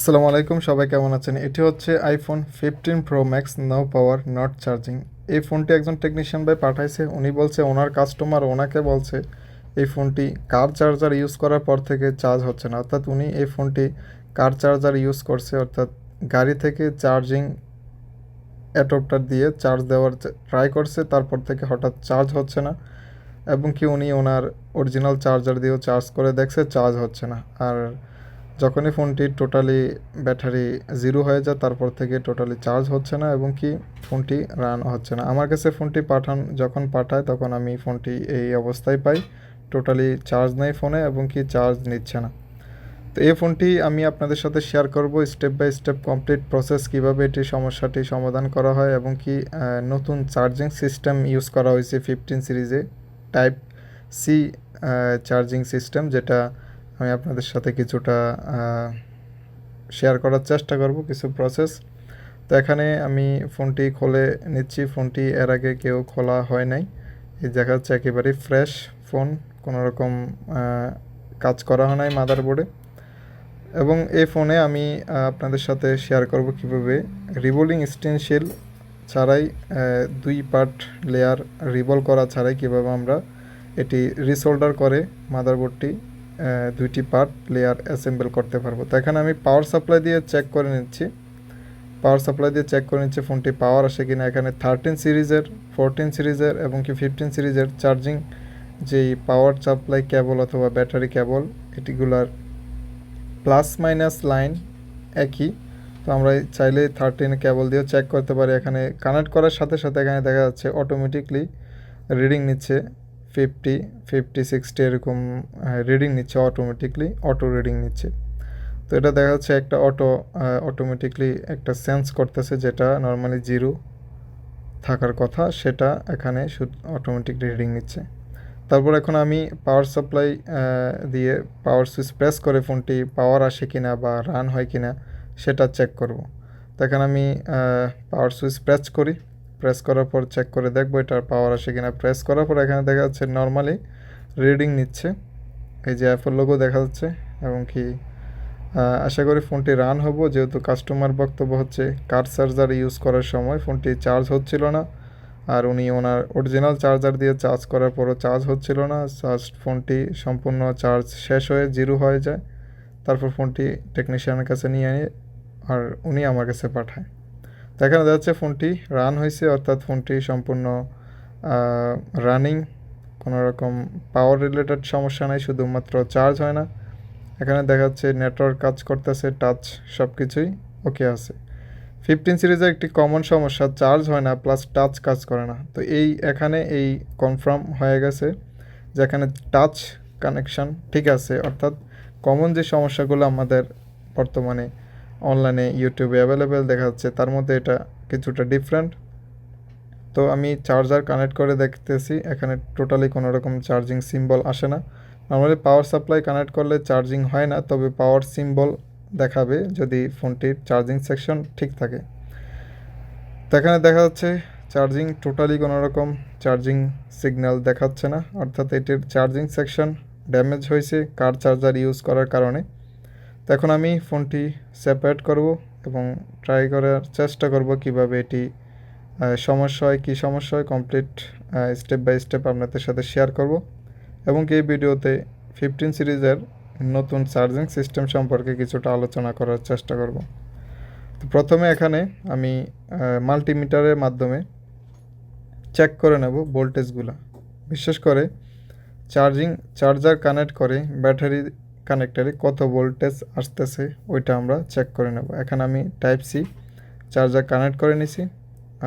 আসসালামু আলাইকুম, সবাই কেমন আছেন? এটি হচ্ছে iPhone fifteen pro max no power not charging এই ফোনটি একজন টেকনিশিয়ান ভাই পাঠাইছে। উনি বলছে, ওনার কাস্টমার ওনাকে বলছে, এই ফোনটি কার চার্জার ইউজ করার পর থেকে চার্জ হচ্ছে না। অর্থাৎ উনি এই ফোনটি কার চার্জার ইউজ করছে, অর্থাৎ গাড়ি থেকে চার্জিং অ্যাডপ্টার দিয়ে চার্জ দেওয়ার ট্রাই করছে, তারপর থেকে হঠাৎ চার্জ হচ্ছে না। এবং কি উনি ওনার অরিজিনাল চার্জার দিয়েও চার্জ করে দেখছে চার্জ হচ্ছে না। আর যখনই ফোনটি টোটালি ব্যাটারি জিরো হয়ে যায়, তারপর থেকে টোটালি চার্জ হচ্ছে না এবং কি ফোনটি রান হচ্ছে না। আমার কাছে ফোনটি পাঠান, যখন পাঠায় তখন আমি ফোনটি এই অবস্থায় পাই টোটালি চার্জ নেই ফোনে এবং কি চার্জ নিচ্ছে না। তো এই ফোনটি আমি আপনাদের সাথে শেয়ার করব step by step complete process কীভাবে এটি সমস্যাটি সমাধান করা হয় এবং কি নতুন চার্জিং সিস্টেম ইউজ করা হয়েছে ফিফটিন সিরিজে টাইপ সি চার্জিং সিস্টেম যেটা আমি আপনাদের সাথে কিছুটা শেয়ার করার চেষ্টা করব কিছু প্রসেস তো এখানে আমি ফোনটি খুলে নিচ্ছি। ফোনটি এর আগে কেউ খোলা হয় নাই। এই দেখা যাচ্ছে একেবারেই ফ্রেশ ফোন কোনো রকম কাজ করা হয় নাই মাদারবোর্ডে এবং এই ফোনে আমি আপনাদের সাথে শেয়ার করব কীভাবে রিবোলিং স্টেনশিল ছাড়াই দুই পার্ট লেয়ার রিবল করা ছাড়াই কীভাবে আমরা এটি রিসোল্ডার করে মাদারবোর্ডটি দুইটি পার্ট লেয়ার অ্যাসেম্বল করতে পারব। তো এখানে আমি পাওয়ার সাপ্লাই দিয়ে চেক করে নিচ্ছি। পাওয়ার সাপ্লাই দিয়ে চেক করে নিচ্ছি ফোনটি পাওয়ার আসে কিনা। এখানে থার্টিন সিরিজের ফোরটিন সিরিজের এবং কি ফিফটিন সিরিজের চার্জিং যেই পাওয়ার সাপ্লাই কেবল অথবা ব্যাটারি কেবল এটিগুলার প্লাস মাইনাস লাইন একই। তো আমরা চাইলে থার্টিন কেবল দিয়েও চেক করতে পারি। এখানে কানেক্ট করার সাথে সাথে এখানে দেখা যাচ্ছে অটোমেটিকলি রিডিং নিচ্ছে। ফিফটি ফিফটি সিক্সটি এরকম রিডিং নিচ্ছে অটোমেটিকলি অটো রিডিং নিচ্ছে। তো এটা দেখা যাচ্ছে একটা অটো অটোমেটিকলি একটা সেন্স করতেছে যেটা নর্মালি জিরো থাকার কথা, সেটা এখানে অটোমেটিক রিডিং নিচ্ছে। তারপর এখন আমি পাওয়ার সাপ্লাই দিয়ে পাওয়ার সুইচ প্রেস করে ফোনটি পাওয়ার আসে কিনা বা রান হয় কিনা, সেটা চেক করব। তো এখানে আমি পাওয়ার সুইচ প্রেস করি। প্রেস করার পর চেক করে দেখব এটার পাওয়ার আসে কিনা। প্রেস করার পর এখানে দেখা যাচ্ছে নর্মালি রিডিং নিচ্ছে। এই যে অ্যাপের লোগো দেখা যাচ্ছে এবং কি আশা করি ফোনটি রান হব। যেহেতু কাস্টমার বক্তব্য হচ্ছে কার চার্জার ইউজ করার সময় ফোনটি চার্জ হচ্ছিল না। আর উনি ওনার অরিজিনাল চার্জার দিয়ে চার্জ করার পরও চার্জ হচ্ছিল না। চার্জ ফোনটি সম্পূর্ণ চার্জ শেষ হয়ে জিরো হয়ে যায়। তারপর ফোনটি টেকনিশিয়ানের কাছে নিয়ে আর উনি আমার কাছে পাঠায়। তো এখানে দেখা যাচ্ছে ফোনটি রান হয়েছে, অর্থাৎ ফোনটি সম্পূর্ণ রানিং কোনো রকম পাওয়ার রিলেটেড সমস্যা নাই, শুধুমাত্র চার্জ হয় না। এখানে দেখা যাচ্ছে নেটওয়ার্ক কাজ করতেছে টাচ সব কিছুই ওকে আছে ফিফটিন সিরিজের একটি কমন সমস্যা চার্জ হয় না প্লাস টাচ কাজ করে না। তো এই, এখানে এই কনফার্ম হয়ে গেছে, যেখানে টাচ কানেকশন ঠিক আছে, অর্থাৎ কমন যে সমস্যাগুলো আমাদের বর্তমানে অনলাইনে ইউটিউবে অ্যাভেলেবেল দেখা যাচ্ছে তার মধ্যে এটা কিছুটা ডিফারেন্ট তো আমি চার্জার কানেক্ট করে দেখতেছি, এখানে টোটালি কোনো রকম চার্জিং সিম্বল আসে না। নর্মালি পাওয়ার সাপ্লাই কানেক্ট করলে চার্জিং হয় না, তবে পাওয়ার সিম্বল দেখাবে যদি ফোনটির চার্জিং সেকশন ঠিক থাকে। তো এখানে দেখা যাচ্ছে চার্জিং টোটালি কোনো রকম চার্জিং সিগন্যাল দেখাচ্ছে না, অর্থাৎ এটির চার্জিং সেকশন ড্যামেজ হয়েছে কার চার্জার ইউজ করার কারণে। এখন আমি ফোনটি সেপারেট করব এবং ট্রাই করার চেষ্টা করব কীভাবে এটি সমস্যা হয়, কী সমস্যা হয় কমপ্লিট স্টেপ বাই স্টেপ আপনাদের সাথে শেয়ার করব এবং এই ভিডিওতে ফিফটিন সিরিজের নতুন চার্জিং সিস্টেম সম্পর্কে কিছুটা আলোচনা করার চেষ্টা করব। তো প্রথমে এখানে আমি মাল্টিমিটারের মাধ্যমে চেক করে নেব ভোল্টেজগুলো বিশেষ করে চার্জিং চার্জার কানেক্ট করে ব্যাটারি কানেক্টারে কত ভোল্টেজ আসতেছে, ওইটা আমরা চেক করে নেব। এখানে আমি টাইপ সি চার্জার কানেক্ট করে নিছি,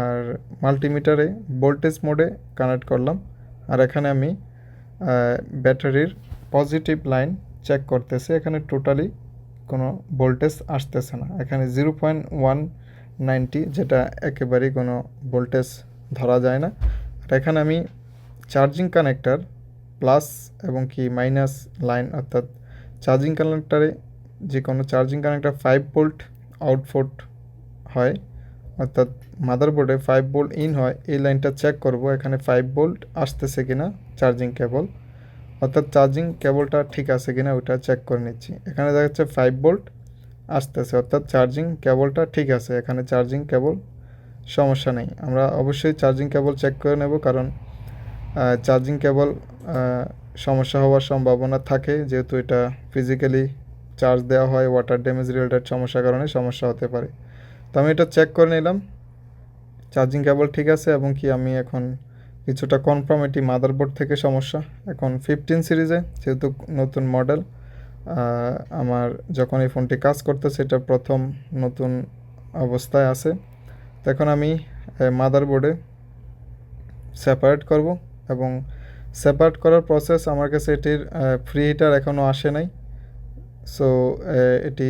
আর মাল্টিমিটারে ভোল্টেজ মোডে কানেক্ট করলাম। আর এখানে আমি ব্যাটারির পজিটিভ লাইন চেক করতেছে, এখানে টোটালি কোনো ভোল্টেজ আসতেছে না। এখানে জিরো পয়েন্ট ওয়ান নাইনটি যেটা একেবারেই কোনো ভোল্টেজ ধরা যায় না। আর এখানে আমি চার্জিং কানেক্টার প্লাস এবং কি মাইনাস লাইন অর্থাৎ চার্জিং কানেক্টারে যে কোনো charging connector five volt output হয়, অর্থাৎ মাদারবোর্ডে ফাইভ ভোল্ট ইন হয়, এই লাইনটা চেক করব এখানে ফাইভ ভোল্ট আসতেছে কিনা চার্জিং কেবল অর্থাৎ চার্জিং কেবলটা ঠিক আছে কিনা ওটা চেক করে নিচ্ছি। এখানে দেখা যাচ্ছে ফাইভ ভোল্ট আসতেছে, অর্থাৎ চার্জিং কেবলটা ঠিক আছে, এখানে চার্জিং কেবল সমস্যা নেই। আমরা অবশ্যই চার্জিং কেবল চেক করে নেব, কারণ চার্জিং কেবল সমস্যা হওয়ার সম্ভাবনা থাকে, যেহেতু এটা ফিজিক্যালি চার্জ দেওয়া হয় ওয়াটার ড্যামেজ রিলেটেড সমস্যার কারণে সমস্যা হতে পারে। তো আমি এটা চেক করে নিলাম। চার্জিং কেবল ঠিক আছে এবং কি আমি এখন কিছুটা কনফার্ম এটি মাদারবোর্ড থেকে সমস্যা। এখন ফিফটিন সিরিজে যেহেতু নতুন মডেল আমার যখন এই ফোনটি কাজ করতেছে সেটা প্রথম নতুন অবস্থায় আছে। তখন আমি মাদারবোর্ডে সেপারেট করব এবং সেপারেট করার প্রসেস আমার কাছে এটির ফ্রি হিটার এখনও আসে নাই। সো এটি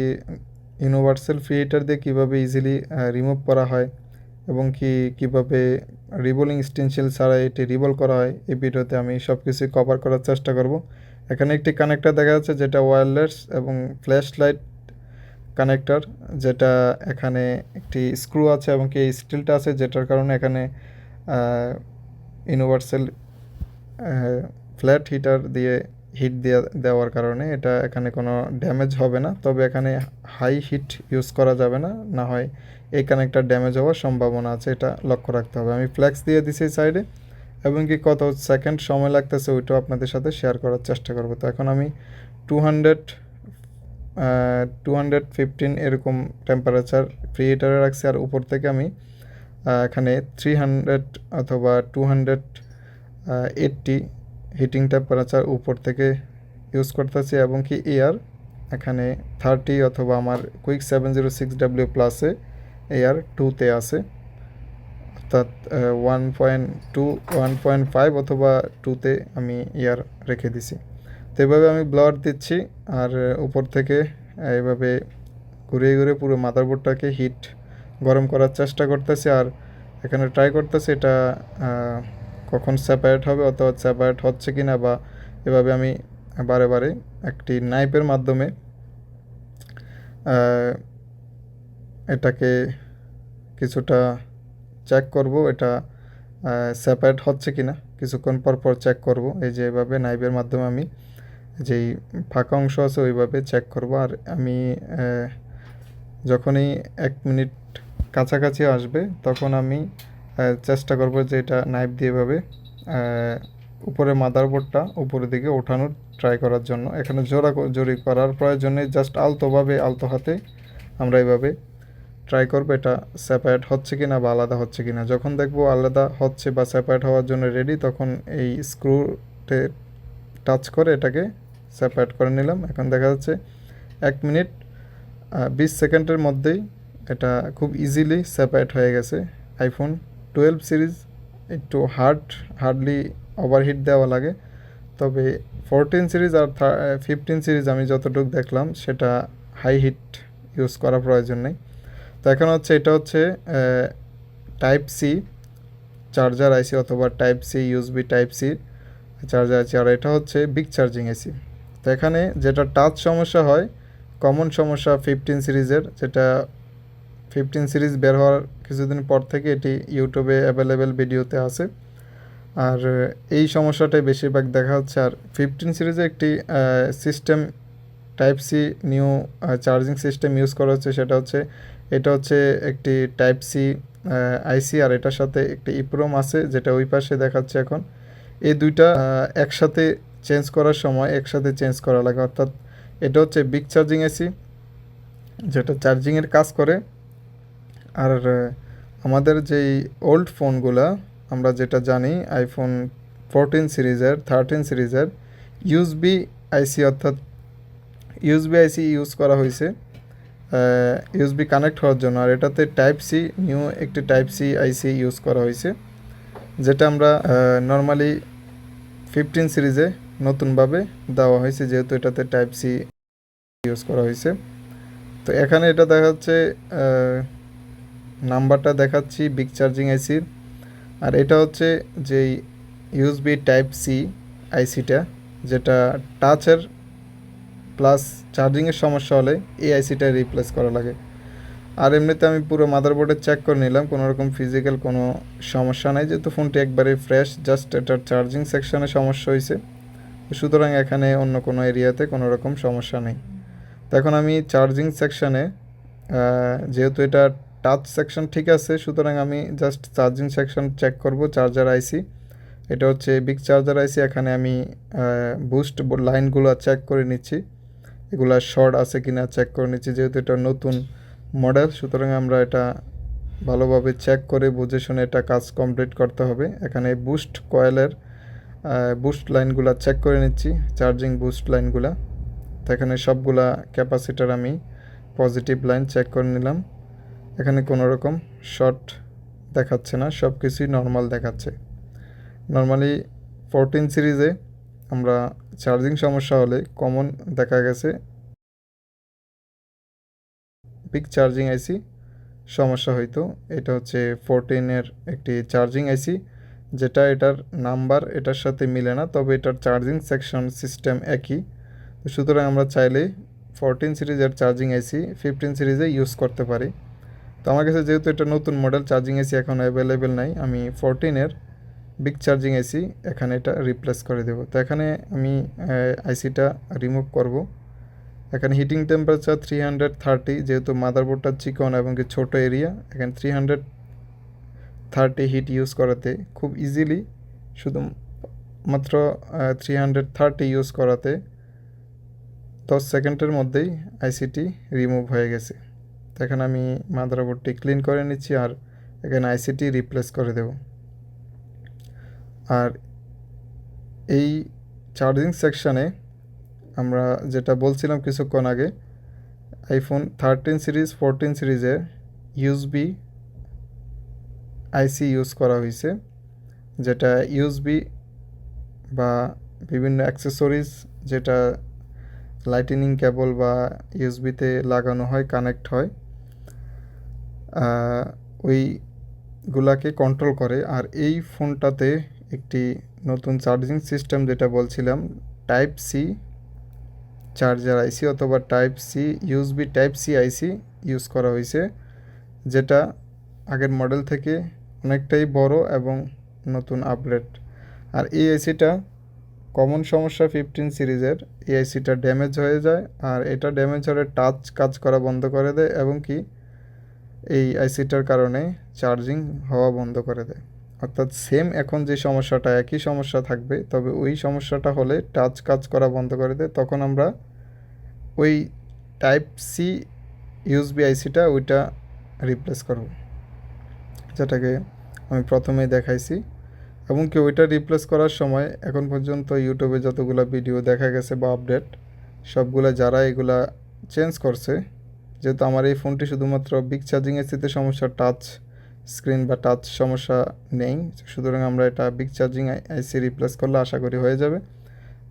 ইউনিভার্সাল ফ্রি হিটার দিয়ে কীভাবে ইজিলি রিমুভ করা হয় এবং কি, কীভাবে রিবোলিং স্টেনশিল ছাড়া এটি রিবল করা হয়, এই ভিডিওতে আমি সব কিছুই কভার করার চেষ্টা করব। এখানে একটি কানেক্টার দেখা যাচ্ছে যেটা ওয়্যারলেস এবং ফ্ল্যাশ লাইট কানেক্টর যেটা এখানে একটি স্ক্রু আছে এবং কি স্টিলটা আছে, যেটার কারণে এখানে ইউনিভার্সাল ফ্ল্যাট হিটার দিয়ে হিট দিয়ে, দেওয়ার কারণে এটা এখানে কোনো ড্যামেজ হবে না। তবে এখানে হাই হিট ইউজ করা যাবে না না হয় এই কানেক্টার ড্যামেজ হওয়ার সম্ভাবনা আছে, এটা লক্ষ্য রাখতে হবে। আমি ফ্ল্যাক্স দিয়ে দিছি সাইডে, এবং কি কত সেকেন্ড সময় লাগতেছে ওইটাও আপনাদের সাথে শেয়ার করার চেষ্টা করব। তো এখন আমি two hundred two hundred fifteen এরকম টেম্পারেচার ফ্রি হিটারে রাখছি, আর উপর থেকে আমি এখানে থ্রি হান্ড্রেড অথবা two hundred eighty heating temperature উপর থেকে ইউজ করতেছি এবং কি এয়ার এখানে থার্টি অথবা আমার quick seven zero six W প্লাসে এয়ার টুতে আছে। অর্থাৎ one point two one point five অথবা টুতে আমি এয়ার রেখে দিছি। তো এভাবে আমি ব্লাড দিচ্ছি আর উপর থেকে এইভাবে ঘুরিয়ে ঘুরে পুরো মাদারবোর্ডটাকে হিট গরম করার চেষ্টা করতেছি আর এখানে ট্রাই করতেছি এটা কখন সেপারেট হবে অথবা সেপারেট হচ্ছে কি না বা এভাবে আমি বারে বারে একটি নাইপের মাধ্যমে এটাকে কিছুটা চেক করব এটা সেপারেট হচ্ছে কি না কিছুক্ষণ পর পর চেক করব। এই যে এভাবে নাইভের মাধ্যমে আমি যেই ফাঁকা অংশ আছে ওইভাবে চেক করব। আর আমি যখনই এক মিনিট কাছাকাছি আসবে তখন আমি চেষ্টা করব যে এটা নাইফ দিয়ে এভাবে উপরে মাদারবোর্ডটা উপরের দিকে ওঠানোর ট্রাই করার জন্য। এখানে জোড়া জোরি করার প্রয়োজনে জাস্ট আলতোভাবে আলতো হাতে আমরা এইভাবে ট্রাই করব এটা সেপারেট হচ্ছে কি না বা আলাদা হচ্ছে কি না যখন দেখব আলাদা হচ্ছে বা সেপারেট হওয়ার জন্য রেডি তখন এই স্ক্রুতে টাচ করে এটাকে সেপারেট করে নিলাম। এখন দেখা যাচ্ছে এক মিনিট বিশ সেকেন্ডের মধ্যেই এটা খুব ইজিলি সেপারেট হয়ে গেছে আইফোন টুয়েলভ সিরিজ, একটু হার্ড হার্ডলি ওভারহিট দেওয়া লাগে। তবে ফোরটিন সিরিজ আর ফিফটিন সিরিজ আমি যতটুকু দেখলাম, সেটা হাই হিট ইউজ করা প্রয়োজন নেই। তো এখন হচ্ছে, এটা হচ্ছে টাইপ সি চার্জার আইসি অথবা type C USB type C charger আছে আর এটা হচ্ছে বিগ চার্জিং এসি তো এখানে যেটা টাচ সমস্যা হয় কমন সমস্যা ফিফটিন সিরিজের, যেটা ফিফটিন সিরিজ বের হওয়ার কিছুদিন পর থেকে এটি ইউটিউবে অ্যাভেলেবেল ভিডিওতে আছে। আর, এই সমস্যাটাই বেশিরভাগ দেখা হচ্ছে। আর, ফিফটিন সিরিজে একটি system type C new charging system use করা হচ্ছে, সেটা হচ্ছে, এটা হচ্ছে একটি টাইপ সি আইসি আর এটার সাথে একটি ইপ্রোম আছে, যেটা ওই পাশে দেখাচ্ছে এখন। এই দুইটা একসাথে চেঞ্জ করার সময় একসাথে চেঞ্জ করা লাগে। অর্থাৎ, এটা হচ্ছে বিগ চার্জিং এসি, যেটা চার্জিংয়ের কাজ করে। আর আমাদের যেই ওল্ড ফোনগুলা আমরা যেটা জানি আইফোন ফোরটিন সিরিজের থার্টিন সিরিজের ইউজবি আইসি অর্থাৎ ইউজবি আইসি ইউজ করা হয়েছে। ইউএসবি কানেক্ট হওয়ার জন্য, আর এটাতে টাইপ সি নিউ একটি টাইপ সি আইসি ইউজ করা হয়েছে, যেটা আমরা নর্মালি ফিফটিন সিরিজে নতুনভাবে দেওয়া হয়েছে, যেহেতু এটাতে টাইপ সি ইউজ করা হয়েছে। তো এখানে এটা দেখা যাচ্ছে নাম্বারটা দেখাচ্ছি বিগ চার্জিং আইসির আর এটা হচ্ছে যেই ইউএসবি টাইপ সি আইসিটা যেটা টাচের প্লাস চার্জিংয়ের সমস্যা হলে এই আইসিটা রিপ্লেস করা লাগে। আর এমনিতে আমি পুরো মাদারবোর্ডে চেক করে নিলাম, কোনো রকম ফিজিক্যাল কোনো সমস্যা নাই, যেহেতু ফোনটি একবারে ফ্রেশ জাস্ট এটার চার্জিং সেকশনে সমস্যা হয়েছে সুতরাং এখানে অন্য কোনো এরিয়াতে কোনো রকম সমস্যা নেই। তো এখন আমি চার্জিং সেকশানে যেহেতু এটা টাচ সেকশন ঠিক আছে, সুতরাং আমি জাস্ট চার্জিং সেকশন চেক করব চার্জার আইসি এটা হচ্ছে বিগ চার্জার আইসি এখানে আমি বুস্ট লাইনগুলো চেক করে নিচ্ছি। এগুলা শর্ট আছে কি না চেক করে নিচ্ছি, যেহেতু এটা নতুন মডেল সুতরাং আমরা এটা ভালোভাবে চেক করে বুঝে শুনে এটা কাজ কমপ্লিট করতে হবে। এখানে বুস্ট কয়েলের বুস্ট লাইনগুলো চেক করে নিচ্ছি চার্জিং বুস্ট লাইনগুলা তো এখানে সবগুলা ক্যাপাসিটার আমি পজিটিভ লাইন চেক করে নিলাম। এখানে কোনো রকম শর্ট দেখাচ্ছে না সব কিছুই নর্মাল দেখাচ্ছে নর্মালি ফোরটিন সিরিজে আমরা চার্জিং সমস্যা হলে কমন দেখা গেছে। পিক চার্জিং আইসি সমস্যা হইতো। এটা হচ্ছে ফোরটিনের একটি চার্জিং আইসি যেটা এটার নাম্বার এটার সাথে মিলে না, তবে এটার চার্জিং সেকশন সিস্টেম একই। সুতরাং আমরা চাইলে ফোরটিন সিরিজের চার্জিং আইসি ফিফটিন সিরিজে ইউজ করতে পারি। তো আমার কাছে যেহেতু এটা নতুন মডেল চার্জিং এসি এখন অ্যাভেলেবেল নাই, আমি ফোরটিনের বিগ চার্জিং এসি এখানে এটা রিপ্লেস করে দেব। তো এখানে আমি আইসিটা রিমুভ করব। এখানে heating temperature three hundred thirty যেহেতু মাদারবোর্ডটা চিকন এবং কি ছোটো এরিয়া এখানে three hundred thirty heat use করাতে খুব ইজিলি শুধু মাত্র থ্রি হান্ড্রেড থার্টি ইউজ করাতে দশ সেকেন্ডের মধ্যেই আইসিটি রিমুভ হয়ে গেছে। তো এখানে আমি মাদারবোর্ডটি ক্লিন করে নিচ্ছি আর এখানে আইসিটি রিপ্লেস করে দেব। আর এই চার্জিং সেকশানে আমরা যেটা বলছিলাম কিছুক্ষণ আগে আইফোন থার্টিন সিরিজ ফোরটিন সিরিজের ইউএসবি আইসি ইউজ করা হয়েছে, যেটা ইউএসবি বা বিভিন্ন অ্যাক্সেসরিজ যেটা লাইটিনিং কেবল বা ইউএসবিতে লাগানো হয় কানেক্ট হয়। ওইগুলাকে কন্ট্রোল করে। আর এই ফোনটাতে একটি নতুন চার্জিং সিস্টেম যেটা বলছিলাম টাইপ সি চার্জার আইসি অথবা type C USB type C IC use করা হয়েছে, যেটা আগের মডেল থেকে অনেকটাই বড় এবং নতুন আপডেট আর এই আইসিটা কমন সমস্যা ফিফটিন সিরিজের। এই আইসিটা ড্যামেজ হয়ে যায়, আর এটা ড্যামেজ হলে টাচ কাজ করা বন্ধ করে দেয় এবং কি এই আইসিটার কারণে চার্জিং হওয়া বন্ধ করে দেয়। অর্থাৎ সেম এখন যে সমস্যাটা, একই সমস্যা থাকবে, তবে ওই সমস্যাটা হলে টাচ কাজ করা বন্ধ করে দেয়। তখন আমরা ওই টাইপ সি ইউএসবি আইসিটা ওইটা রিপ্লেস করব। যেটাকে আমি প্রথমেই দেখাইছি। এবং কি ওইটা রিপ্লেস করার সময় এখন পর্যন্ত ইউটিউবে যতগুলো ভিডিও দেখা গেছে বা আপডেট সবগুলো যারা এগুলা চেঞ্জ করছে যেহেতু আমার এই ফোনটি শুধুমাত্র বিগ চার্জিং এসিতে সমস্যা টাচ স্ক্রিন বা টাচ সমস্যা নেই। সুতরাং আমরা এটা বিগ চার্জিং আইসি রিপ্লেস করলে আশা করি হয়ে যাবে।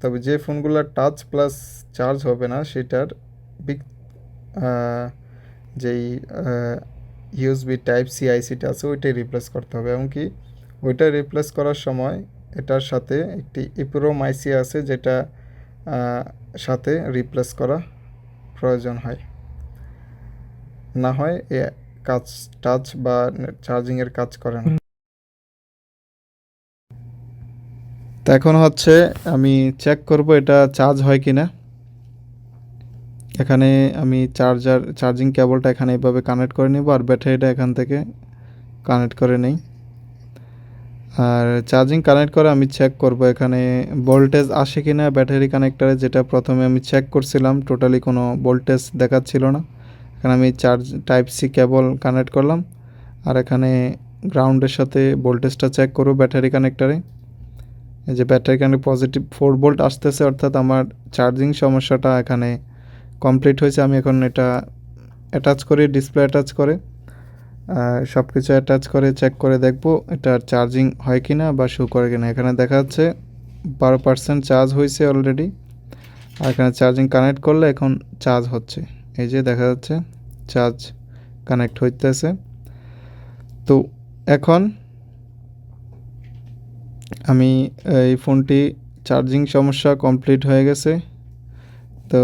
তবে যে ফোনগুলো টাচ প্লাস চার্জ হবে না, সেটার বিগ যেই ইউএসবি টাইপ সি আইসিটা আছে, ওইটাই রিপ্লেস করতে হবে। এমনকি ওইটা রিপ্লেস করার সময় এটার সাথে একটি ইপ্রোম আইসি আছে, যেটা সাথে রিপ্লেস করা প্রয়োজন হয়। না হয় এ কাজ, টাচ বা চার্জিংয়ের কাজ করে না। তো এখন হচ্ছে আমি চেক করব এটা চার্জ হয় কি না এখানে আমি চার্জার চার্জিং কেবলটা এখানে এইভাবে কানেক্ট করে নিব আর ব্যাটারিটা এখান থেকে কানেক্ট করে নেই। আর চার্জিং কানেক্ট করে আমি চেক করব এখানে ভোল্টেজ আসে কি না ব্যাটারি কানেক্টারে যেটা প্রথমে আমি চেক করছিলাম টোটালি কোনো ভোল্টেজ দেখাচ্ছিল না। এখানে আমি charge type C cable connect করলাম। আর এখানে গ্রাউন্ডের সাথে ভোল্টেজটা চেক করব ব্যাটারি কানেক্টারে এই যে battery connect positive four volt আসতেছে, অর্থাৎ আমার চার্জিং সমস্যাটা এখানে কমপ্লিট হয়েছে। আমি এখন এটা অ্যাটাচ করি ডিসপ্লে অ্যাটাচ করে সব কিছু অ্যাটাচ করে চেক করে দেখব এটার চার্জিং হয় কি না বা শো করে কিনা। এখানে দেখা যাচ্ছে বারো পার্সেন্ট চার্জ হয়েছে অলরেডি আর এখানে চার্জিং কানেক্ট করলে এখন চার্জ হচ্ছে। এই যে দেখা যাচ্ছে চার্জ কানেক্ট হইতেছে। তো এখন আমি এই ফোনটি চার্জিং সমস্যা কমপ্লিট হয়ে গেছে। তো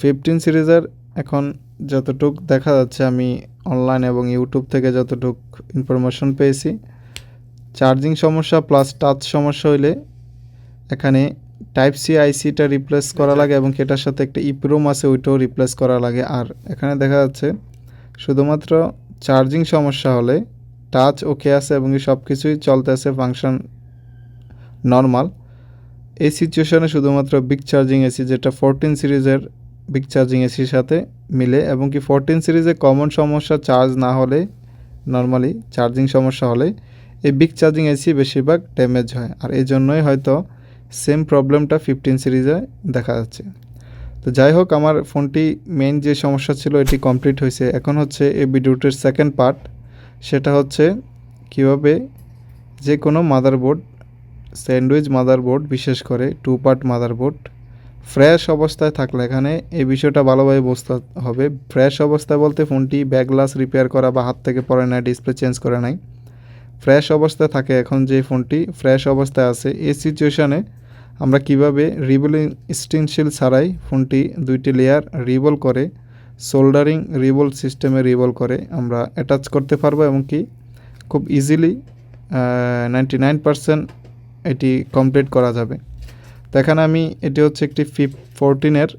ফিফটিন সিরিজের এখন যতটুক দেখা যাচ্ছে আমি অনলাইন এবং ইউটিউব থেকে যতটুক ইনফরমেশন পেয়েছি। চার্জিং সমস্যা প্লাস টাচ সমস্যা হইলে এখানে টাইপ সি আইসিটা রিপ্লেস করা লাগে এবং এটার সাথে একটা ইপ্রোম আছে ওইটাও রিপ্লেস করা লাগে। আর এখানে দেখা যাচ্ছে শুধুমাত্র চার্জিং সমস্যা হলে টাচ ওকে আছে এবং সব কিছুই চলতে আছে ফাংশন নর্মাল এই সিচুয়েশনে শুধুমাত্র বিগ চার্জিং এসি যেটা ফোরটিন সিরিজের বিগ চার্জিং এসির সাথে মিলে এবং কি ফোরটিন সিরিজে কমন সমস্যা চার্জ না হলে নর্মালি চার্জিং সমস্যা হলে এই বিগ চার্জিং এসি বেশিরভাগ ড্যামেজ হয়। আর এই জন্যই হয়তো সেম প্রবলেমটা ফিফটিন সিরিজে দেখা যাচ্ছে। তো যাই হোক, আমার ফোনটি মেইন যে সমস্যা ছিল, এটি কমপ্লিট হয়েছে। এখন হচ্ছে এই ভিডিওটির সেকেন্ড পার্ট সেটা হচ্ছে কীভাবে যে কোনো মাদারবোর্ড স্যান্ডউইচ মাদারবোর্ড বিশেষ করে টু পার্ট মাদারবোর্ড ফ্রেশ অবস্থায় থাকলে, এখানে এই বিষয়টা ভালোভাবে বুঝতে হবে। ফ্রেশ অবস্থায় বলতে ফোনটি ব্যাক গ্লাস রিপেয়ার করা বা হাত থেকে পড়ে নাই ডিসপ্লে চেঞ্জ করে নাই। ফ্রেশ অবস্থায় থাকে, এখন যে ফোনটি ফ্রেশ অবস্থায় আছে, এই সিচুয়েশানে আমরা কীভাবে রিবলিং স্টিনশিল ছাড়াই ফোনটি দুইটি লেয়ার রিবল করে সোল্ডারিং রিবল সিস্টেমে রিবল করে আমরা অ্যাটাচ করতে পারব এবং কি খুব ইজিলি নাইনটি নাইন এটি কমপ্লিট করা যাবে। তো এখানে আমি, এটি হচ্ছে একটি ফিফ ফোরটিনের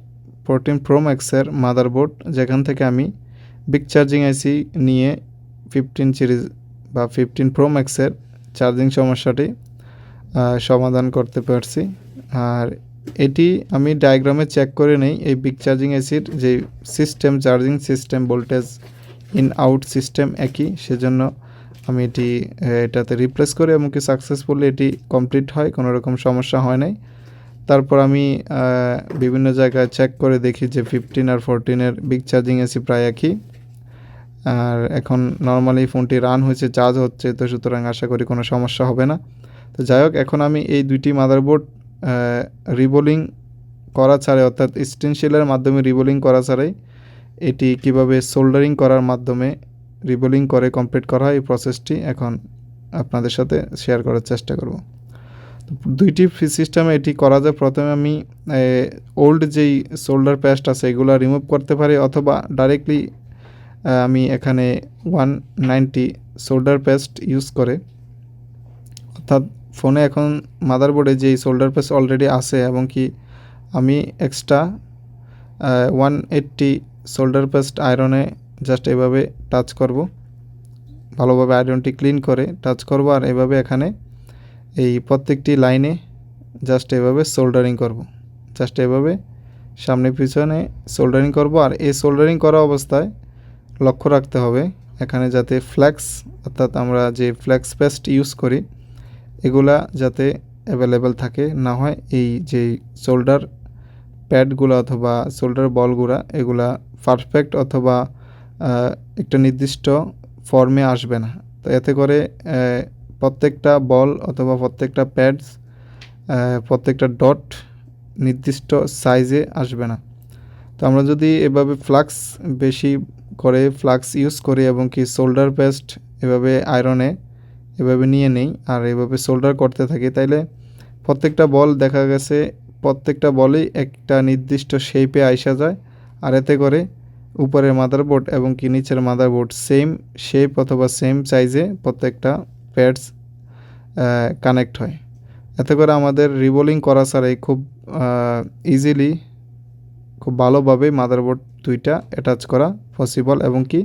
ফোরটিন প্রো ম্যাক্সের মাদারবোর্ড যেখান থেকে আমি বিগ চার্জিং আইসি নিয়ে ফিফটিন সিরিজ বা ফিফটিন প্রো ম্যাক্সের চার্জিং সমস্যাটি সমাধান করতে পারছি। আর এটি আমি ডায়াগ্রামে চেক করে নেই। এই বিগ চার্জিং এসির যে system charging system voltage in out system একই, সেজন্য আমি এটি এটাতে রিপ্লেস করি এবং কি সাকসেসফুলি এটি কমপ্লিট হয়, কোনো রকম সমস্যা হয় নাই। তারপর আমি বিভিন্ন জায়গায় চেক করে দেখি যে ফিফটিন আর ফোরটিনের বিগ চার্জিং এসি প্রায় একই। আর এখন নর্মালি ফোনটি রান হয়েছে চার্জ হচ্ছে, তো সুতরাং আশা করি কোনো সমস্যা হবে না। তো যাই হোক, এখন আমি এই দুইটি মাদারবোর্ড রিবোলিং করা ছাড়াই, অর্থাৎ স্টেনশিলের মাধ্যমে রিবোলিং করা ছাড়াই এটি কীভাবে সোল্ডারিং করার মাধ্যমে রিবোলিং করে কমপ্লিট করা হয়, এই প্রসেসটি এখন আপনাদের সাথে শেয়ার করার চেষ্টা করব। দুইটি সিস্টেমে এটি করা যায়। প্রথমে আমি ওল্ড যেই সোল্ডার প্যাস্ট আছে, এগুলো রিমুভ করতে পারি অথবা ডাইরেক্টলি আমি এখানে one ninety solder paste use করে, অর্থাৎ ফোনে এখন মাদারবোর্ডে যেই সোল্ডার পেস্ট অলরেডি আছে এবং কি আমি extra one eighty solder paste আয়রনে just এভাবে টাচ করব। ভালোভাবে আয়রনটি ক্লিন করে টাচ করব আর এভাবে এখানে এই প্রত্যেকটি লাইনে জাস্ট এভাবে সোল্ডারিং করব। জাস্ট এভাবে সামনে পিছনে সোল্ডারিং করব আর এই সোল্ডারিং করা অবস্থায় লক্ষ্য রাখতে হবে। এখানে যাতে ফ্ল্যাক্স অর্থাৎ আমরা যে ফ্ল্যাক্স পেস্ট ইউজ করি এগুলা যাতে অ্যাভেলেবেল থাকে, না হয় এই যে শোল্ডার প্যাডগুলো অথবা শোল্ডার বলগুলা, এগুলা পারফেক্ট অথবা একটা নির্দিষ্ট ফর্মে আসবে না। তো এতে করে প্রত্যেকটা বল অথবা প্রত্যেকটা প্যাডস প্রত্যেকটা ডট নির্দিষ্ট সাইজে আসবে না। তো আমরা যদি এভাবে ফ্লাক্স বেশি করে ফ্লাক্স ইউজ করি এবং কি শোল্ডার পেস্ট এভাবে আয়রনে এভাবে নিয়ে নেই আর এভাবে সোল্ডার করতে থাকি। তাইলে প্রত্যেকটা বল দেখা গেছে, প্রত্যেকটা বলেই একটা নির্দিষ্ট শেপে আইসা যায় আর এতে করে উপরের মাদারবোর্ড এবং কি নিচের মাদারবোর্ড সেম শেপ অথবা সেম সাইজে প্রত্যেকটা প্যাডস কানেক্ট হয়। এতে করে আমাদের রিবোলিং করা ছাড়াই খুব ইজিলি খুব ভালোভাবে মাদারবোর্ড দুইটা অ্যাটাচ করা পসিবল এবং কি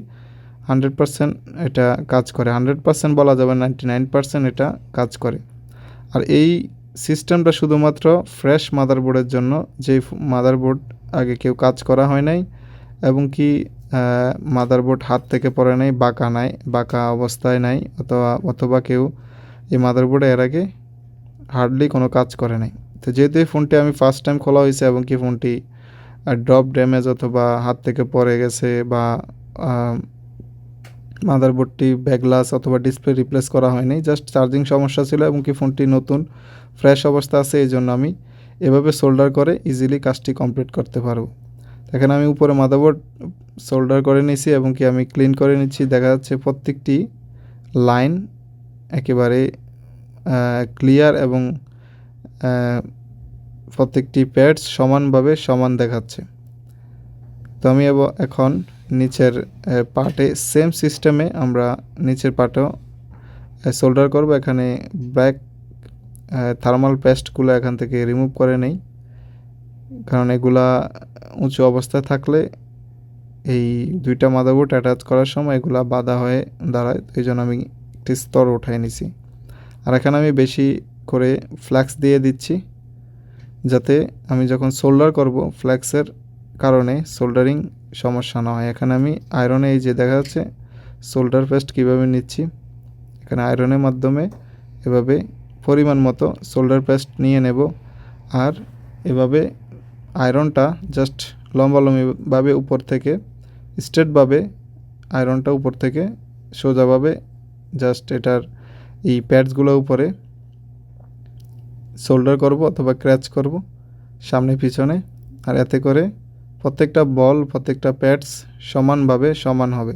হান্ড্রেড পারসেন্ট এটা কাজ করে। হান্ড্রেড পারসেন্ট বলা যাবে নাইনটি নাইন পারসেন্ট এটা কাজ করে। আর এই সিস্টেমটা শুধুমাত্র ফ্রেশ মাদারবোর্ডের জন্য, যেই মাদারবোর্ড আগে কেউ কাজ করা হয় নাই এবং কি মাদারবোর্ড হাত থেকে পড়ে নাই, বাঁকা নাই, বাঁকা অবস্থায় নাই, অথবা অথবা কেউ এই মাদারবোর্ডে এর আগে হার্ডলি কোনো কাজ করে নাই। তো যেহেতু এই ফোনটি আমি ফার্স্ট টাইম খোলা হয়েছে এবং কি ফোনটি ড্রপ ড্যামেজ অথবা হাত থেকে পড়ে গেছে বা মাদারবোর্ডটি ব্যাকগ্লাস অথবা ডিসপ্লে রিপ্লেস করা হয়নি, জাস্ট চার্জিং সমস্যা ছিল এবং কি ফোনটি নতুন, ফ্রেশ অবস্থা আছে এই জন্য আমি এভাবে সোল্ডার করে ইজিলি কাজটি কমপ্লিট করতে পারব। এখানে আমি উপরে মাদারবোর্ড সোল্ডার করে নিয়েছি এবং কি আমি ক্লিন করে নিচ্ছি। দেখা যাচ্ছে প্রত্যেকটি লাইন একেবারে ক্লিয়ার এবং প্রত্যেকটি প্যাডস সমানভাবে সমান দেখাচ্ছে। তো আমি এখন নিচের পার্টে সেম সিস্টেমে আমরা নিচের পার্টেও সোল্ডার করব। এখানে ব্যাক থার্মাল পেস্টগুলো এখান থেকে রিমুভ করে নেই। কারণ এগুলা উঁচু অবস্থায় থাকলে এই দুইটা মাদারবোর্ড অ্যাটাচ করার সময় এগুলা বাধা হয়ে দাঁড়ায়। এই জন্য আমি একটি স্তর উঠাই নিছি। আর এখানে আমি বেশি করে ফ্ল্যাক্স দিয়ে দিচ্ছি, যাতে আমি যখন সোল্ডার করব ফ্ল্যাক্সের কারণে সোল্ডারিং সমস্যা না হয়। এখানে আমি আয়রনে এই যে দেখা যাচ্ছে সোল্ডার পেস্ট কীভাবে নিচ্ছি? এখানে আয়রনের মাধ্যমে এভাবে পরিমাণ মতো সোল্ডার পেস্ট নিয়ে নেব। আর এভাবে আয়রনটা জাস্ট লম্বালম্বিভাবে উপর থেকে স্ট্রেটভাবে আয়রনটা উপর থেকে সোজাভাবে জাস্ট এটার এই প্যাডসগুলো উপরে সোল্ডার করব অথবা ক্র্যাচ করব সামনে পিছনে। আর এতে করে প্রত্যেকটা বল, প্রত্যেকটা প্যাডস সমানভাবে সমান হবে।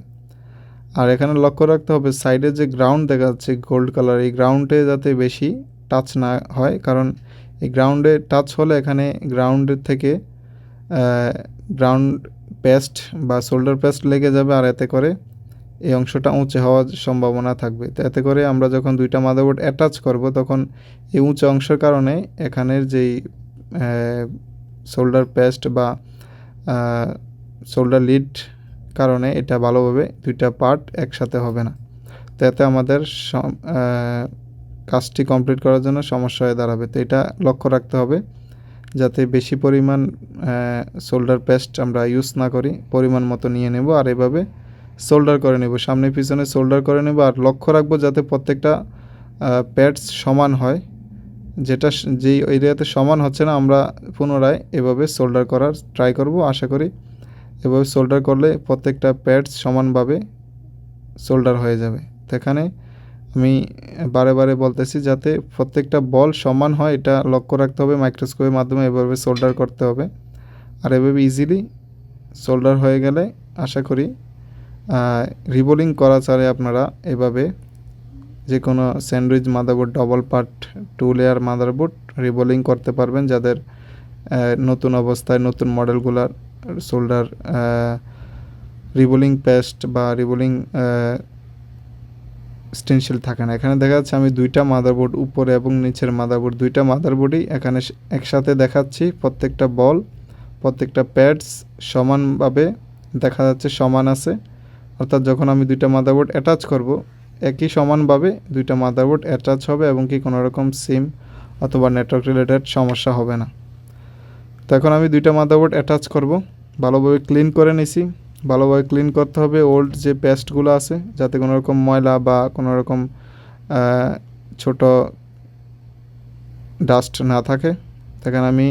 আর এখানে লক্ষ্য রাখতে হবে, সাইডে যে গ্রাউন্ড দেখা যাচ্ছে গোল্ড কালার, এই গ্রাউন্ডে যাতে বেশি টাচ না হয়, কারণ এই গ্রাউন্ডে টাচ হলে এখানে গ্রাউন্ডের থেকে গ্রাউন্ড পেস্ট বা শোল্ডার পেস্ট লেগে যাবে, আর এতে করে এই অংশটা উঁচে হওয়ার সম্ভাবনা থাকবে। তো এতে করে আমরা যখন দুইটা মাদারবোর্ড অ্যাটাচ করব, তখন এই উঁচু অংশের কারণে এখানের যেই শোল্ডার পেস্ট বা শোল্ডার লিড কারণে এটা ভালোভাবে দুইটা পার্ট একসাথে হবে না। তো এতে আমাদের কাজটি কমপ্লিট করার জন্য সমস্যা হয়ে দাঁড়াবে। তো এটা লক্ষ্য রাখতে হবে যাতে বেশি পরিমাণ শোল্ডার পেস্ট আমরা ইউজ না করি, পরিমাণ মতো নিয়ে নেব আর এভাবে শোল্ডার করে নেব। সামনে পিছনে শোল্ডার করে নেব আর লক্ষ্য রাখব যাতে প্রত্যেকটা প্যাডস সমান হয়। যেটা যেই এরিয়াতে সমান হচ্ছে না, আমরা পুনরায় এভাবে শোল্ডার করার ট্রাই করব। আশা করি এভাবে সোল্ডার করলে প্রত্যেকটা প্যাডস সমানভাবে শোল্ডার হয়ে যাবে। এখানে আমি বারে বারে বলতেছি যাতে প্রত্যেকটা বল সমান হয়, এটা লক্ষ্য রাখতে হবে। মাইক্রোস্কোপের মাধ্যমে এভাবে সোল্ডার করতে হবে। আর এভাবে ইজিলি সোল্ডার হয়ে গেলে আশা করি রিবোলিং করা ছাড়ে আপনারা এভাবে যে কোনো sandwich, motherboard, double part, two layer motherboard reballing করতে পারবেন যাদের নতুন অবস্থায় নতুন মডেলগুলার সোল্ডার রিবোলিং পেস্ট বা রিবোলিং স্টেনশিল থাকে না। এখানে দেখা যাচ্ছে আমি দুইটা মাদারবোর্ড, উপরে এবং নিচের মাদারবোর্ড, দুইটা মাদারবোর্ডই এখানে একসাথে দেখাচ্ছি। প্রত্যেকটা বল, প্রত্যেকটা প্যাডস সমানভাবে দেখা যাচ্ছে সমান আছে। অর্থাৎ যখন আমি দুইটা মাদারবোর্ড অ্যাটাচ করব একই সমানভাবে দুইটা মাদারবোর্ড অ্যাটাচ হবে এবং কি কোনো রকম সিম অথবা নেটওয়ার্ক রিলেটেড সমস্যা হবে না। তো এখন আমি দুইটা মাদারবোর্ড অ্যাটাচ করব। ভালোভাবে ক্লিন করে নিছি। ভালোভাবে ক্লিন করতে হবে ওল্ড যে পেস্টগুলো আছে, যাতে কোনো রকম ময়লা বা কোনো রকম ছোট ডাস্ট না থাকে। সেখানে আমি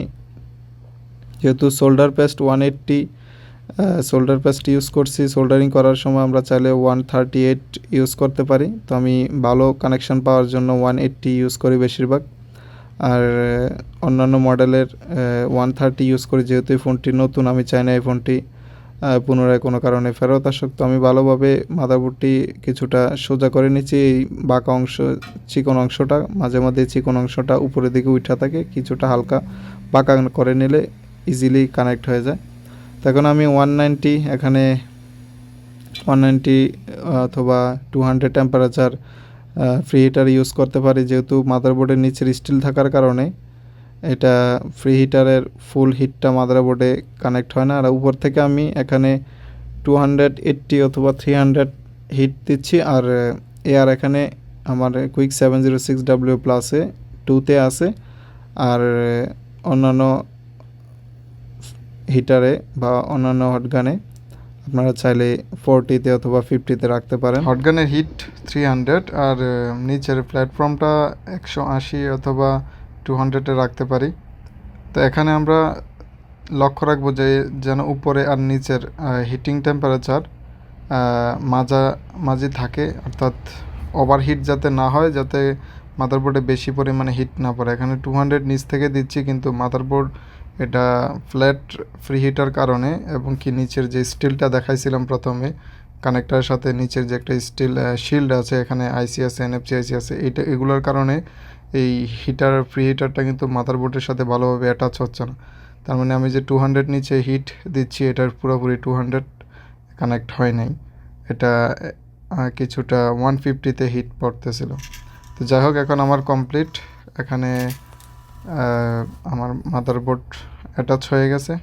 যেহেতু solder paste one eighty solder paste use করছি। সোল্ডারিং করার সময় আমরা চাইলে ওয়ান থার্টি এইট ইউজ করতে পারি। তো আমি ভালো কানেকশন পাওয়ার জন্য ওয়ান এইট্টি ইউজ করি বেশিরভাগ। আর অন্যান্য মডেলের ওয়ান থার্টি ইউজ করি। যেহেতু এই ফোনটি নতুন, আমি চাই না এই ফোনটি পুনরায় কোনো কারণে ফেরত আসুক। তো আমি ভালোভাবে মাদারবোর্ডটি কিছুটা সোজা করে নিচ্ছি। এই বাঁকা অংশ, চিকন অংশটা, মাঝে মাঝে চিকন অংশটা উপরের দিকে উঠা থাকে। কিছুটা হালকা বাঁকা করে নিলে ইজিলি কানেক্ট হয়ে যায়। তো এখন আমি ওয়ান নাইনটি এখানে ওয়ান নাইনটি অথবা two hundred temperature pre heater use করতে পারি যেহেতু মাদারবোর্ডের নিচের স্টিল থাকার কারণে। এটা ফ্রি হিটারের ফুল হিটটা মাদারবোর্ডে কানেক্ট হয় না। আর উপর থেকে আমি এখানে টু হান্ড্রেড এইট্টি অথবা থ্রি হান্ড্রেড হিট দিচ্ছি। আর এয়ার এখানে আমার quick seven zero six W প্লাসে টুতে আছে। আর অন্যান্য হিটারে বা অন্যান্য হটগানে আপনারা চাইলে ফোরটিতে অথবা ফিফটিতে রাখতে পারেন। হটগানের হিট থ্রি হান্ড্রেড আর নিচের প্ল্যাটফর্মটা একশো আশি অথবা টু হান্ড্রেডে রাখতে পারি। তো এখানে আমরা লক্ষ্য রাখব যে, যেন উপরে আর নিচের হিটিং টেম্পারেচার মাঝামাঝি থাকে, অর্থাৎ ওভারহিট যাতে না হয়, যাতে মাদারবোর্ডে বেশি পরিমাণে হিট না পড়ে। এখানে টু হান্ড্রেড নিচ থেকে দিচ্ছি, কিন্তু মাদারবোর্ড এটা ফ্ল্যাট ফ্রি হিটার কারণে এবং কি নিচের যে স্টিলটা দেখাইছিলাম প্রথমে কানেক্টারের সাথে নিচের যে একটা স্টিল শিল্ড আছে, এখানে আইসি আছে এনএফসি আইসি আছে, এইটা, এগুলোর কারণে এই হিটার ফ্রি হিটারটা কিন্তু মাদারবোর্ডের সাথে ভালোভাবে অ্যাটাচ হচ্ছে না। তার মানে আমি যে টু হান্ড্রেড নিচে হিট দিচ্ছি, এটার পুরোপুরি টু হান্ড্রেড কানেক্ট হয় নাই। এটা কিছুটা ওয়ান ফিফটিতে হিট পড়তেছিল। তো যাই হোক, এখন আমার কমপ্লিট এখানে আমার মাদারবোর্ড অ্যাটাচ হয়ে গেছে।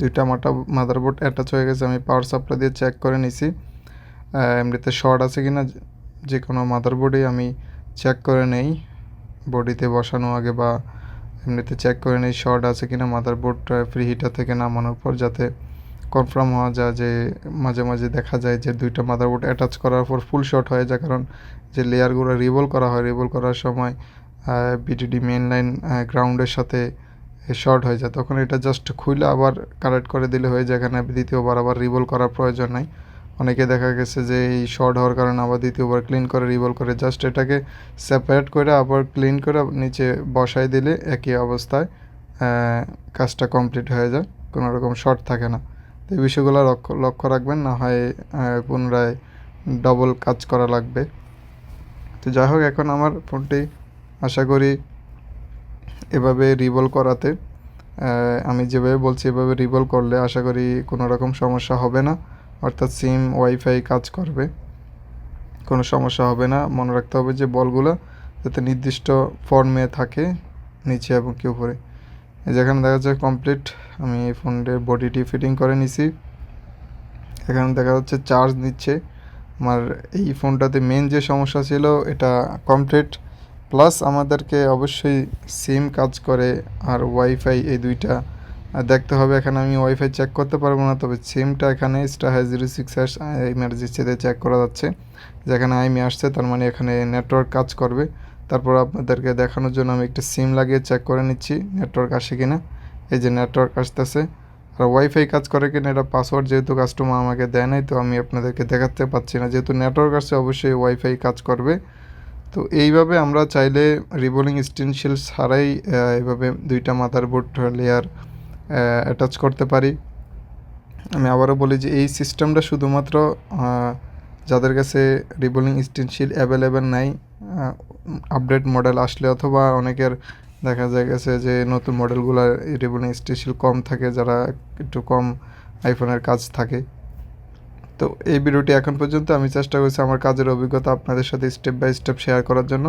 দুইটা মাটা মাদারবোর্ড অ্যাটাচ হয়ে গেছে, আমি পাওয়ার সাপ্লাই দিয়ে চেক করে নিছি। এমনিতে শর্ট আছে কি না যে কোনো মাদারবোর্ডেই আমি চেক করে নেই। বডিতে বসানো আগে বা এমনিতে চেক করে নেই শর্ট আছে কি না মাদারবোর্ড ফ্রি হিটার থেকে নামানোর পর যাতে কনফার্ম হওয়া যায় যে মাঝে মাঝে দেখা যায় যে দুইটা মাদারবোর্ড অ্যাটাচ করার পর ফুল শর্ট হয়ে যায়। কারণ যে লেয়ারগুলো রিভল করা হয় রিভল করার সময় বিটিডি মেন লাইন গ্রাউন্ডের সাথে শর্ট হয়ে যায়। তখন এটা জাস্ট খুলে আবার কালেক্ট করে দিলে হয়ে যায়। এখানে দ্বিতীয়বার আবার রিভল করার প্রয়োজন নাই। অনেকে দেখা গেছে যে এই শর্ট হওয়ার কারণে আবার দ্বিতীয়বার ক্লিন করে রিভল করে। জাস্ট এটাকে সেপারেট করে আবার ক্লিন করে নিচে বসাই দিলে একই অবস্থায় কাজটা কমপ্লিট হয়ে যায়। কোনো রকম শর্ট থাকে না। তো এই বিষয়গুলো লক্ষ্য লক্ষ্য রাখবেন। না হয় পুনরায় ডবল কাজ করা লাগবে। তো যাই হোক, এখন আমার ফোনটি আশা করি এভাবে রিভল করাতে আমি যেভাবে বলছি এভাবে রিভল করলে আশা করি কোনো রকম সমস্যা হবে না। অর্থাৎ সিম ওয়াইফাই কাজ করবে। কোনো সমস্যা হবে না। মনে রাখতে হবে যে বলগুলো যাতে নির্দিষ্ট ফর্মে থাকে, নিচে এবং কি উপরে। যেখানে দেখা যাচ্ছে কমপ্লিট আমি এই ফোনের বডিটি ফিটিং করে নিছি। এখানে দেখা যাচ্ছে চার্জ নিচ্ছে। আমার এই ফোনটাতে মেন যে সমস্যা ছিল, এটা কমপ্লিট প্লাস আমাদেরকে অবশ্যই সিম কাজ করে আর ওয়াইফাই এই দুইটা। দেখতে হবে এখানে আমি ওয়াইফাই চেক করতে পারব না, তবে সিমটা এখানে star high zero six hash ইমার্জেন্সিতে check করা যাচ্ছে। যেখানে আইমি আসছে, তার মানে এখানে নেটওয়ার্ক কাজ করবে। তারপর আপনাদেরকে দেখানোর জন্য আমি একটা সিম লাগিয়ে চেক করে নিচ্ছি নেটওয়ার্ক আসে কিনা। এই যে নেটওয়ার্ক আসতেছে। আর ওয়াইফাই কাজ করে কিনা, এটা পাসওয়ার্ড যেহেতু কাস্টমার আমাকে দেয় নাই, তো আমি আপনাদেরকে দেখাতে পাচ্ছি না। যেহেতু নেটওয়ার্ক আসছে, অবশ্যই ওয়াইফাই কাজ করবে। তো এইভাবে আমরা চাইলে রিবোলিং স্টেনশিল ছাড়াই এইভাবে দুইটা মাদারবোর্ড লেয়ার অ্যাটাচ করতে পারি। আমি আবারও বলি যে এই সিস্টেমটা শুধুমাত্র যাদের কাছে রিবোলিং স্টেনশিল অ্যাভেলেবেল নাই আপডেট মডেল আসলে অথবা অনেকের দেখা যায় গেছে যে নতুন মডেলগুলো রিবোলিং স্টেনশিল কম থাকে, যারা একটু কম আইফোনের কাজ থাকে। তো এই ভিডিওটি এখন পর্যন্ত আমি চেষ্টা করছি আমার কাজের অভিজ্ঞতা আপনাদের সাথে স্টেপ বাই স্টেপ শেয়ার করার জন্য।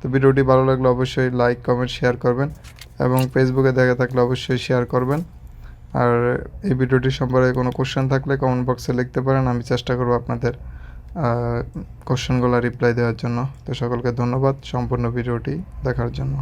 তো ভিডিওটি ভালো লাগলে অবশ্যই লাইক কমেন্ট শেয়ার করবেন এবং ফেসবুকে দেখা থাকলে অবশ্যই শেয়ার করবেন। আর এই ভিডিওটি সম্পর্কে কোনো কোশ্চেন থাকলে কমেন্ট বক্সে লিখতে পারেন, আমি চেষ্টা করব আপনাদের কোশ্চেনগুলো রিপ্লাই দেওয়ার জন্য। তো সকলকে ধন্যবাদ সম্পূর্ণ ভিডিওটি দেখার জন্য।